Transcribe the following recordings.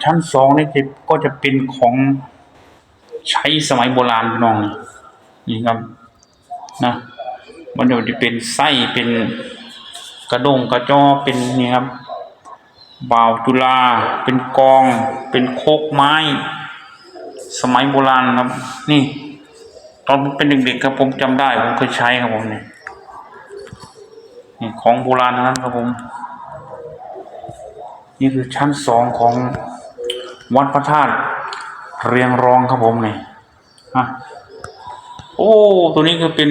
ชั้นสองนี่จะก็จะเป็นของใช้สมัยโบราณพี่น้องนี่ครับนะมันจะเป็นไส้เป็นกระดงกระจอเป็นนี่ครับบ่าวจุฬาเป็นกอง เป็นโคกไม้ สมัยโบราณครับ นี่ ตอนผมเป็นเด็กๆครับผมจำได้ผมเคยใช้ครับผมเนี่ยนี่ของโบราณนั้นครับผม นี่คือชั้นสองของ วัดพระธาตุเรียงรองครับผมเนี่ยฮะโอ้ ตัวนี้คือเป็น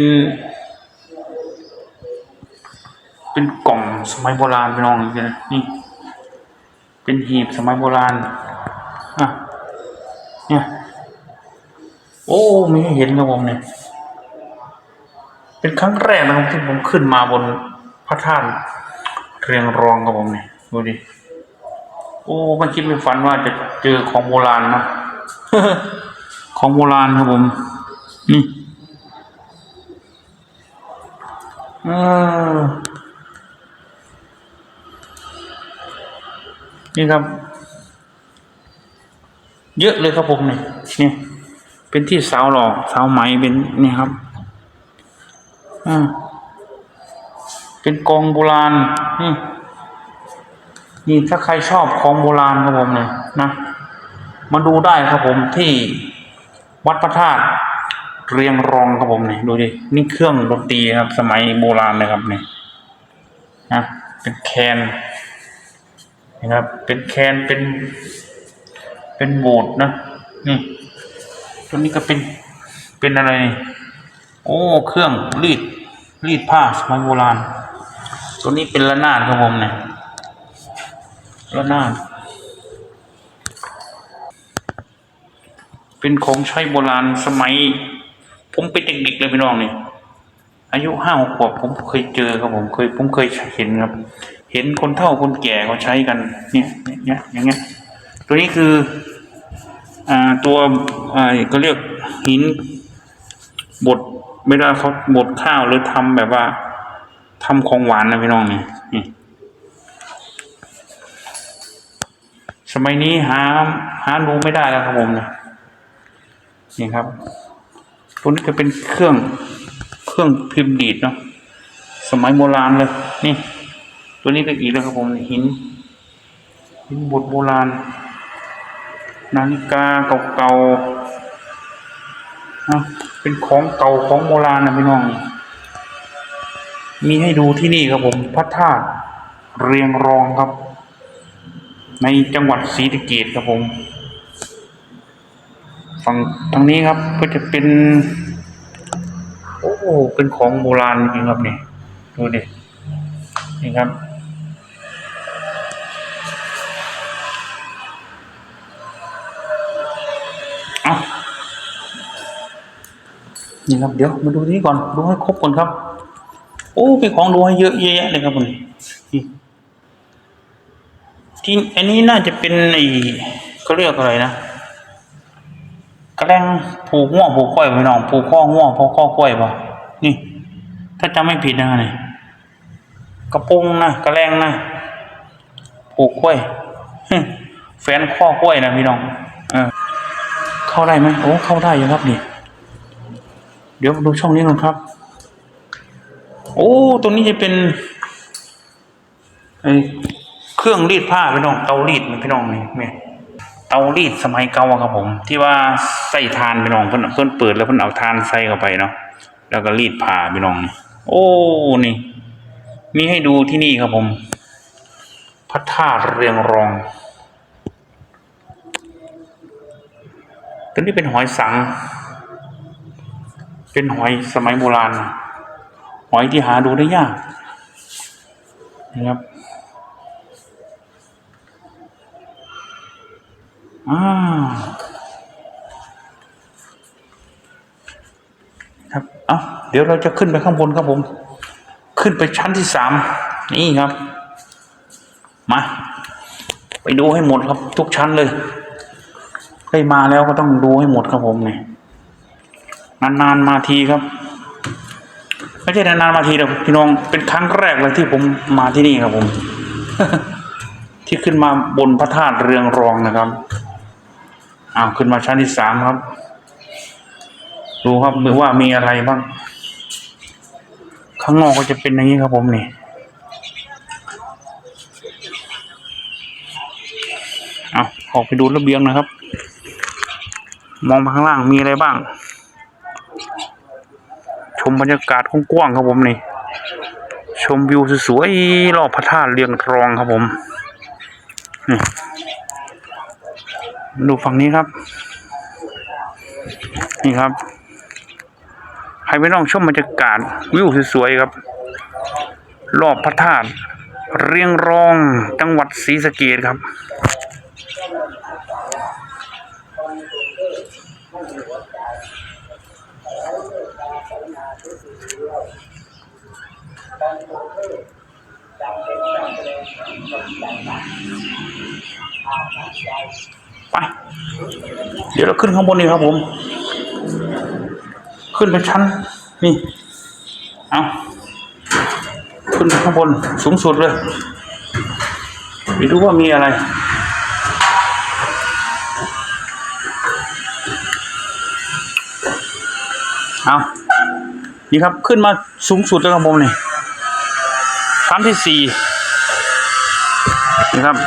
เป็นกล่องสมัยโบราณพี่น้องนี่นะนี่เป็นหีบสมัยโบราณอะเนี่ยโอ้ไม่เห็นครับผมเนี่ยเป็นครั้งแรกนะครับที่ผมขึ้นมาบนพระธาตุเรียงรองครับผมเนี่ยดูดิ โอ้ไม่คิดไม่ฝันว่าจะเจอของโบราณนะของโบราณครับผมนี่เออนี่ครับ เยอะเลยครับผมเนี่ยนี่เป็นที่สาวหล่อสาวไหมเป็นนี่ครับอ่าเป็นกองโบราณนี่ นี่ถ้าใครชอบของโบราณครับผมเนี่ยนะมาดูได้ครับผมที่วัดพระธาตุเรียงรองครับผมเนี่ยดูดินี่เครื่องดนตรีครับ สมัยโบราณเลยครับเนี่ยนะเป็นแคนนะครับ เป็นแคนเป็น เป็นโบสถ์นะนี่ตัวนี้ก็เป็นเป็นอะไร โอ้เครื่องรีดรีดผ้าสมัยโบราณ ตัวนี้เป็นระนาดครับผมเนี่ย ระนาดเป็นของใช้โบราณสมัย ผมเป็นเด็กๆเลยพี่น้องนี่อายุห้าหกขวบผมเคยเจอครับผมเคย ผมเคยเห็นครับ เห็นคนเฒ่าคนแก่เขาใช้กัน เนี่ยเนี่ยอย่างเงี้ย ตัวนี้คือ อ่าตัวอ่าก็เรียกหินบดเวลาเขาบดข้าวหรือทำแบบว่าทำของหวานนะพี่น้องนี่นี่ สมัยนี้หาหาดูไม่ได้แล้วครับผมเนี่ยนี่ครับตัวนี้ก็เป็นเครื่องเครื่องพิมพ์ดีดเนาะสมัยโบราณเลย นี่ ตัวนี้ก็อีกแล้วครับผมหินหินบดโบราณนาฬิกาเก่าๆนะเป็นของเก่าของโบราณนะพี่น้อง มีให้ดูที่นี่ครับผมพระธาตุเรียงรองครับ ในจังหวัดศรีสะเกษครับผม ฝั่งทางนี้ครับก็จะเป็น โอ้เป็นของโบราณจริงครับนี่ดูดินี่ครับเอานี่ครับเดี๋ยวมาดูนี้ก่อนดูให้ครบก่อนครับ โอ้มีของดูให้เยอะแยะเลยครับผม ที่อันนี้น่าจะเป็นไอ้เขาเรียกอะไรนะกระแรงผูกง่วผูกก้อยพี่น้องผูกข้อง่วผูกข้อกล้วยป่ะนี่ ถ้าจำไม่ผิดนะนี่กระปุงนะกระแรงนะผูกกล้วยแฟนข้อกล้วยนะพี่น้องเออเข้าได้ไหมโอ้เข้าได้อยู่ครับนี่เดี๋ยวดูช่องนี้ก่อนครับ โอ้ตรงนี้จะเป็นไอ้ เครื่องรีดผ้าพี่น้องเตารีดนพี่น้องนี่เนี่เตารีดสมัยเก่าครับผม ที่ว่าใส่ทานพี่น้องเพิ่นเพิ่นเปิดแล้วเพิ่นเอาทานใส่เข้าไปเนาะแล้วก็รีดผ้าพี่น้องนี่โอ้นี่ มีให้ดูที่นี่ครับผมพระธาตุเรียงรองตัวนี้เป็นหอยสัง เป็นหอยสมัยโบราณ หอยที่หาดูได้ยากนะครับ อ่าครับเอาเดี๋ยวเราจะขึ้นไปข้างบนครับผม ขึ้นไปชั้นที่สามนี่ครับ มา ไปดูให้หมดครับ ทุกชั้นเลยได้มาแล้วก็ต้องดูให้หมดครับผมเนี่ยนานๆมาทีครับไม่ใช่นานๆมาทีหรอกพี่น้องเป็นครั้งแรกเลยที่ผมมาที่นี่ครับผม ที่ขึ้นมาบนพระธาตุเรืองรองนะครับ อ้าวขึ้นมาชั้นที่สามครับ ดูครับว่ามีอะไรบ้าง ข้างนอกก็จะเป็นอย่างนี้ครับผมนี่เอาออกไปดูระเบียงนะครับ มองมาข้างล่างมีอะไรบ้าง ชมบรรยากาศกว้างๆครับผมนี่ ชมวิวสวยๆรอบพระธาตุเรียงรองครับผมนี่ ดูฝั่งนี้ครับ นี่ครับให้ไปน้องชมบรรยากาศวิวสวยๆครับ รอบพระธาตุเรียงรองจังหวัดศรีสะเกษครับ ไป เดี๋ยวเราขึ้นข้างบนนี่ครับผม ขึ้นไปชั้น นี่ เอาขึ้นข้างบนสูงสุดเลยไปดูว่ามีอะไรเอานี่ครับขึ้นมาสูงสุดแล้วครับผมนี่ชั้นที่สี่นี่ครับ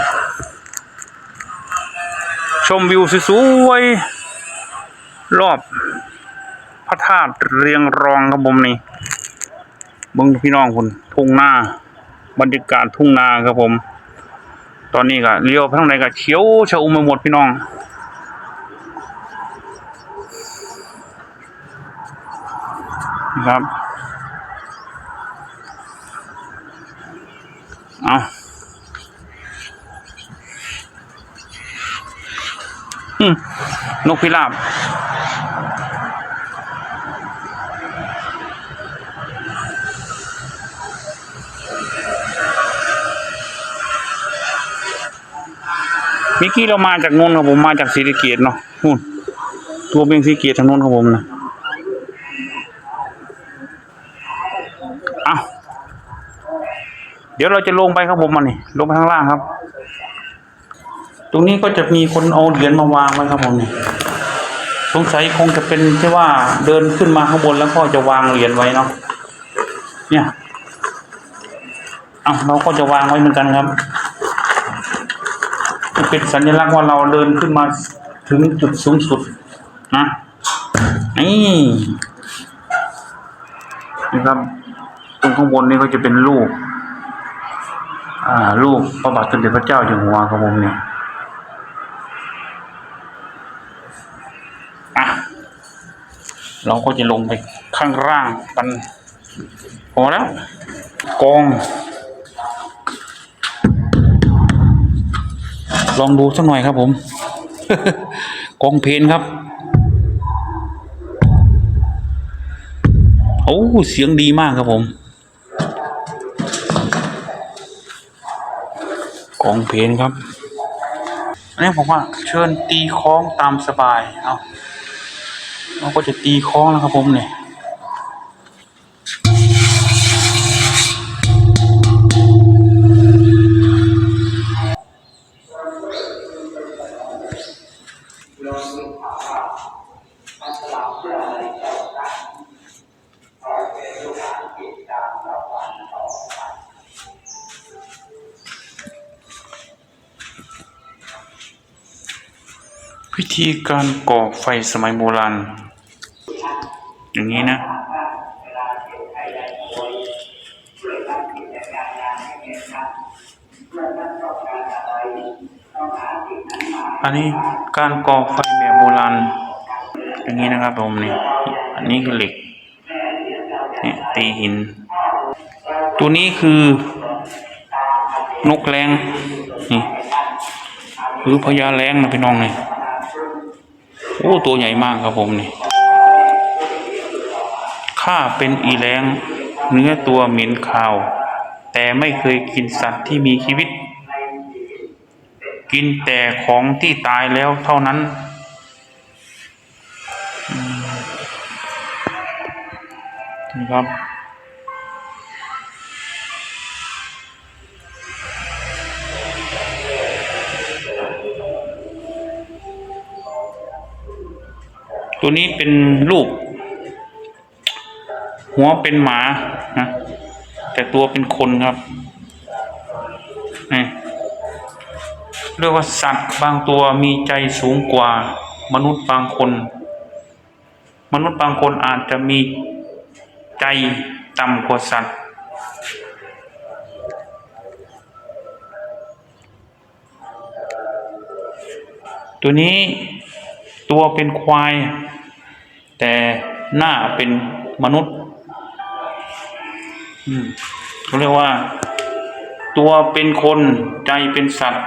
ชมวิวสวยๆรอบ พระธาตุเรียงรองครับผมนี่บิ้งพี่น้องคุณทุ่งนาบรรยากาศทุ่งนาครับผม ตอนนี้ก็เลี้ยวทางไหนก็เขียวชะอุ่มไปหมดพี่น้องครับ เอาอืม นกพิราบมื่อกี้เรามาจากนนท์ครับผมมาจากศรีสะเกษเนาะนู่นตัวเบียงศรีสะเกษทางโน้นครับผมนะเอาเดี๋ยวเราจะลงไปครับผมมันนี่ลงไปข้างล่างครับ ตรงนี้ก็จะมีคนเอาเหรียญมาวางไว้ครับผมนี่สงสัยคงจะเป็นที่ว่าเดินขึ้นมาข้างบนแล้วก็จะวางเหรียญไว้เนาะเนี่ยเอาเราก็จะวางไว้เหมือนกันครับเป็นสัญลักษณ์ว่าเราเดินขึ้นมาถึงจุดสูงสุดนะนี่นะครับตรงข้างบนนี่ก็จะเป็นรูปอ่ารูปพระบาทสมเด็จพระเจ้าอยู่หัวครับผมเนี่ยอะ เราก็จะลงไปข้างล่างกันพอแล้วกอง ลองดูสักหน่อยครับผม กองเพนครับโอ้เสียงดีมากครับผม กองเพนครับอันนี้ผมว่าเชิญตีคล้องตามสบาย เอา เราก็จะตีคล้องนะครับผมเนี่ยวิธีการก่อไฟสมัยโบราณ อย่างนี้นะอันนี้การก่อไฟแบบโบราณอย่างนี้นะครับผมนี่อันนี้คือเหล็กเนี่ยตีหิน ตัวนี้คือนกแรงนี่หรือพญาแรงนะพี่น้องนี่โอ้ตัวใหญ่มากครับผมนี่ ข้าเป็นอีแรงเนื้อตัวเหม็นขาว แต่ไม่เคยกินสัตว์ที่มีชีวิต กินแต่ของที่ตายแล้วเท่านั้น นะครับตัวนี้เป็นรูป หัวเป็นหมานะแต่ตัวเป็นคนครับนี่เรียกว่าสัตว์บางตัวมีใจสูงกว่า มนุษย์บางคน มนุษย์บางคนอาจจะมีใจต่ำกว่าสัตว์ตัวนี้ตัวเป็นควาย แต่หน้าเป็นมนุษย์ เขาเรียกว่า ตัวเป็นคนใจเป็นสัตว์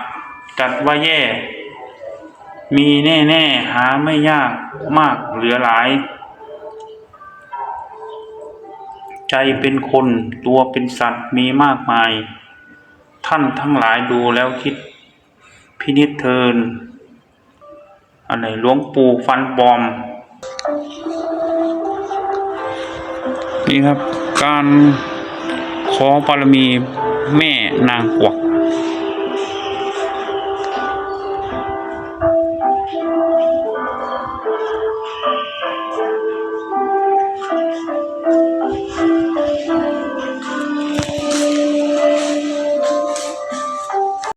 จัดว่าแย่ มีแน่ๆหาไม่ยากมากเหลือหลาย ใจเป็นคนตัวเป็นสัตว์มีมากมาย ท่านทั้งหลายดูแล้วคิดพินิจเทินอะไรหลวงปู่ฟันบอม นี่ครับ การ ขอบารมีแม่นางกวัก